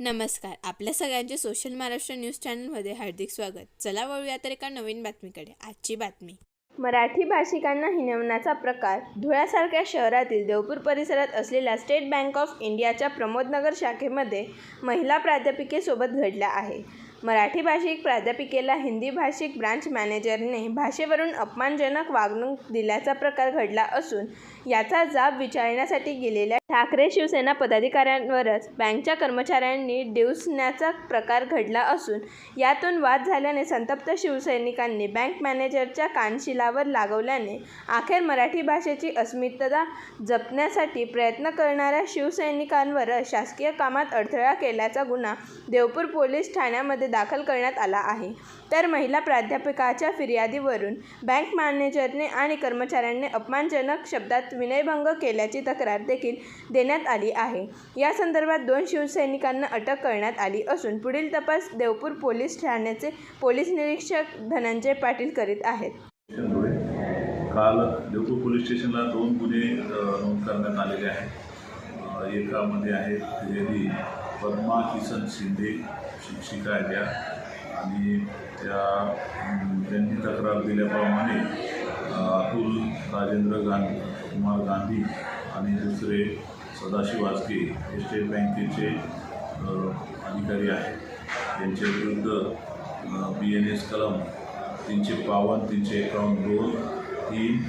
नमस्कार. आपल्या सगळ्यांचे सोशल महाराष्ट्र न्यूज चॅनलमध्ये हार्दिक स्वागत. चला वळूया तर एका नवीन बातमीकडे. आजची बातमी. मराठी भाषिकांना हिनवण्याचा प्रकार. धुळ्यासारख्या शहरातील देवपूर परिसरात असलेल्या स्टेट बँक ऑफ इंडियाच्या प्रमोदनगर शाखेमध्ये महिला प्राध्यापिकेसोबत घडला आहे. मराठी भाषिक प्राध्यापिकेला हिंदी भाषिक ब्रांच मॅनेजरने भाषेवरून अपमानजनक वागणूक दिल्याचा प्रकार घडला असून याचा जाब विचारण्यासाठी गेलेल्या ठाकरे शिवसेना पदाधिकाऱ्यांवरच बँकच्या कर्मचाऱ्यांनी डिवसण्याचा प्रकार घडला असून यातून वाद झाल्याने संतप्त शिवसैनिकांनी बँक मॅनेजरच्या कानशिलावर लागवल्याने अखेर मराठी भाषेची अस्मितता जपण्यासाठी प्रयत्न करणाऱ्या शिवसैनिकांवर शासकीय कामात अडथळा केल्याचा गुन्हा देवपूर पोलीस ठाण्यामध्ये दाखल करण्यात आला आहे. तर महिला प्राध्यापकाच्या फिर्यादीवरून बँक मॅनेजरने आणि कर्मचाऱ्यांनी अपमानजनक शब्दात विनयभंग केल्याची तक्रार देखील देण्यात आली आहे. या संदर्भात दोन शिवसैनिकांना अटक करण्यात आली असून पुढील तपास देवपूर पोलीस ठाण्याचे पोलीस निरीक्षक धनंजय पाटील करीत आहेत. काल देवपूर पोलीस स्टेशनला दोन गुन्हे नोंद करण्यात आलेले आहेत. एकामध्ये आहेत फिर्यादी पद्मा किसन शिंदे शिक्षिका आहेत त्या आणि त्या त्यांनी तक्रार दिल्याप्रमाणे अतुल राजेंद्र गांधी कुमार गांधी आणि दुसरे सदाशिव वाजके हे स्टेट बँकेचे अधिकारी आहेत. त्यांच्या विरुद्ध बी एन एस कलम तीनशे बावन्न तीनशे एकावन्न दोन तीन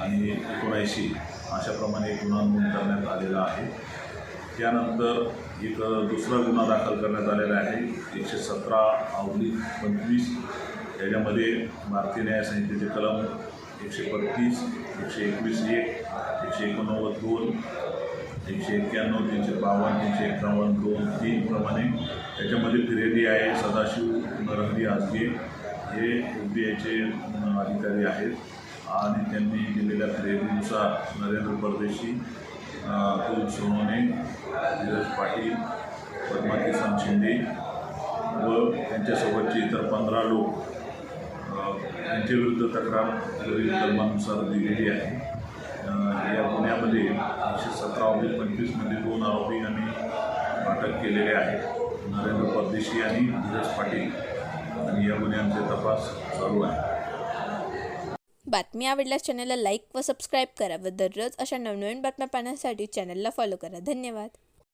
आणि एकोणऐंशी अशाप्रमाणे गुन्हा नोंद करण्यात आलेला आहे. त्यानंतर एक दुसरा गुन्हा दाखल करण्यात आलेला आहे. एकशे सतरा अवधी पंचवीस. याच्यामध्ये भारतीय न्याय संहितेचे कलम एकशे बत्तीस एकशे एकवीस एक एकशे एकोणनव्वद दोन एकशे एक्क्याण्णव तीनशे बावन्न तीनशे एकावन्न दोन तीन प्रमाणे त्याच्यामध्ये फिर्यादी आहे सदाशिव नरहरी आजगे. हे यू पी आयचे अधिकारी आहेत. आणि त्यांनी दिलेल्या फिर्यादीनुसार नरेंद्र परदेशी अतुल सोनोने धीरज पाटील पद्मा किसन शिंदे व त्यांच्यासोबतचे इतर पंधरा लोक त्यांच्याविरुद्ध तक्रार वरील कलमानुसार दिलेली आहे. या गुन्ह्यामध्ये एकशे सतरा ऑब्लिक पंचवीसमध्ये दोन आरोपी आम्ही अटक केलेले आहेत नरेंद्र परदेशी आणि धीरज पाटील. आणि या गुन्ह्यांचे तपास चालू आहे. बातमी आवडल्यास चॅनलला लाईक व सबस्क्राईब करा व दररोज अशा नवनवीन बातम्या पाहण्यासाठी चॅनलला फॉलो करा. धन्यवाद.